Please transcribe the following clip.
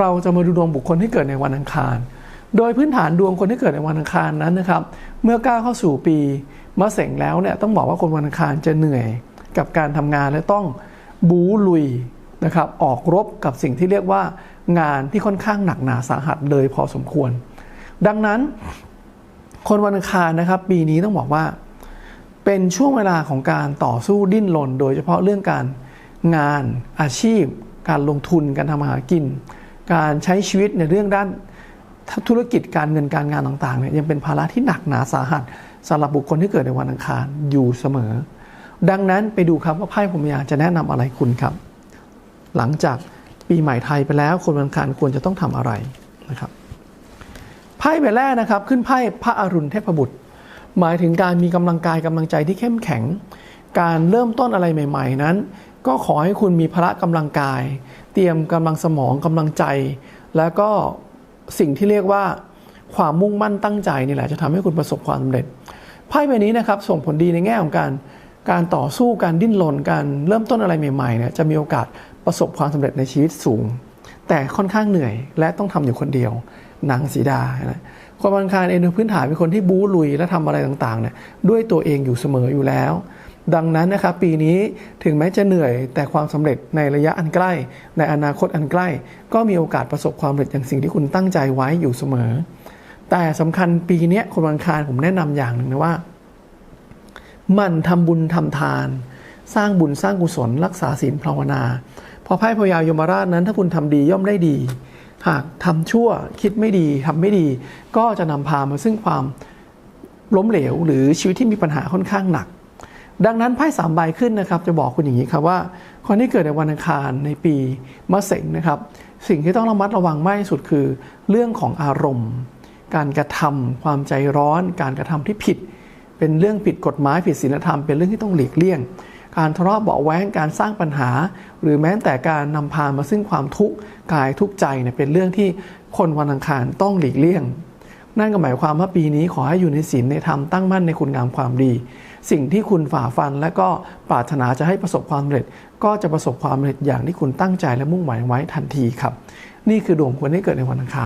เราจะมาดูดวงบุคคลที่เกิดในวันอังคาร โดยพื้นฐานดวงคนที่เกิดในวันอังคารนั้นนะครับ เมื่อก้าวเข้าสู่ปีมะเสงแล้วเนี่ยต้องบอกว่าคนวันอังคารจะเหนื่อยกับการทำงานและต้องบูลุยนะครับออกรบกับสิ่งที่เรียกว่างานที่ค่อนข้างหนักหนาสาหัสเลยพอสมควร ดังนั้น คนวันอังคารนะครับ ปีนี้ต้องบอกว่า เป็นช่วงเวลาของการต่อสู้ดิ้นรนโดยเฉพาะเรื่องการงานอาชีพ การลงทุนการทำมาหากิน การใช้ชีวิตในเรื่องด้านธุรกิจการเงินการงานต่างๆเนี่ยยังเป็นภาระที่หนักหนาสาหัสสำหรับบุคคลที่เกิดในวันอังคารอยู่เสมอ ดังนั้นไปดูครับว่าไพ่ผมอยากจะแนะนำอะไรคุณครับ หลังจากปีใหม่ไทยไปแล้วคนวันอังคารควรจะต้องทำอะไรนะครับไพ่ใบแรกนะครับ ขึ้นไพ่พระอรุณเทพบุตร หมายถึงการมีกำลังกายกำลังใจที่เข้มแข็ง การเริ่มต้นอะไรใหม่ ๆ นั้น ก็ขอให้คุณมีพละกำลังกาย เตรียมกำลังสมองกำลังใจ แล้วก็สิ่งที่เรียกว่าความมุ่งมั่นตั้งใจนี่แหละจะทำให้คุณประสบความสำเร็จไพ่ใบนี้นะครับส่งผลดีในแง่ของการการต่อสู้การดิ้นรนการเริ่มต้นอะไรใหม่ๆเนี่ยจะมีโอกาสประสบความสำเร็จในชีวิตสูง แต่ค่อนข้างเหนื่อย และต้องทำอยู่คนเดียวนางสีดานะคนวันอังคารเองโดยพื้นฐานเป็นคนที่บู๊ลุยและทำอะไรต่างๆเนี่ยด้วยตัวเองอยู่เสมออยู่แล้ว ดังนั้นนะครับปีนี้ถึงแม้จะเหนื่อยแต่ความสำเร็จในระยะอันใกล้ ในอนาคตอันใกล้ ก็มีโอกาสประสบความสำเร็จอย่างสิ่งที่คุณตั้งใจไว้อยู่เสมอ แต่สำคัญปีนี้คนวันอังคารผมแนะนำอย่างหนึ่งนะว่า มันทำบุญทำทาน สร้างบุญสร้างกุศล รักษาศีลภาวนา พอไพ่พยายมราชนั้น ถ้าคุณทำดีย่อมได้ดี หากทำชั่วคิดไม่ดีทำไม่ดี ก็จะนำพามาซึ่งความล้มเหลว หรือชีวิตที่มีปัญหาค่อนข้างหนัก ดังนั้นไพ่สามใบขึ้นนะครับ จะบอกคุณอย่างนี้ครับว่า คนที่เกิดในวันอังคารในปีมะเสงนะครับ สิ่งที่ต้องระมัดระวังมากที่สุดคือ เรื่องของอารมณ์ การกระทำความใจร้อน การกระทำที่ผิด เป็นเรื่องผิดกฎหมายผิดศีลธรรม เป็นเรื่องที่ต้องหลีกเลี่ยง การทะเลาะเบาะแว้งการสร้างปัญหา หรือแม้แต่การนำพามาซึ่งความทุกข์กายทุกข์ใจเนี่ยเป็นเรื่องที่คนวันอังคารต้องหลีกเลี่ยง นั่นก็หมายความว่าปีนี้ขอให้อยู่ในศีลในธรรมตั้งมั่นในคุณงามความดี สิ่งที่คุณฝ่าฟันและก็ปรารถนาจะให้ประสบความสำเร็จ ก็จะประสบความสำเร็จอย่างที่คุณตั้งใจและมุ่งหมายไว้ทันทีครับ นี่คือดวงคนที่เกิดในวันอังคาร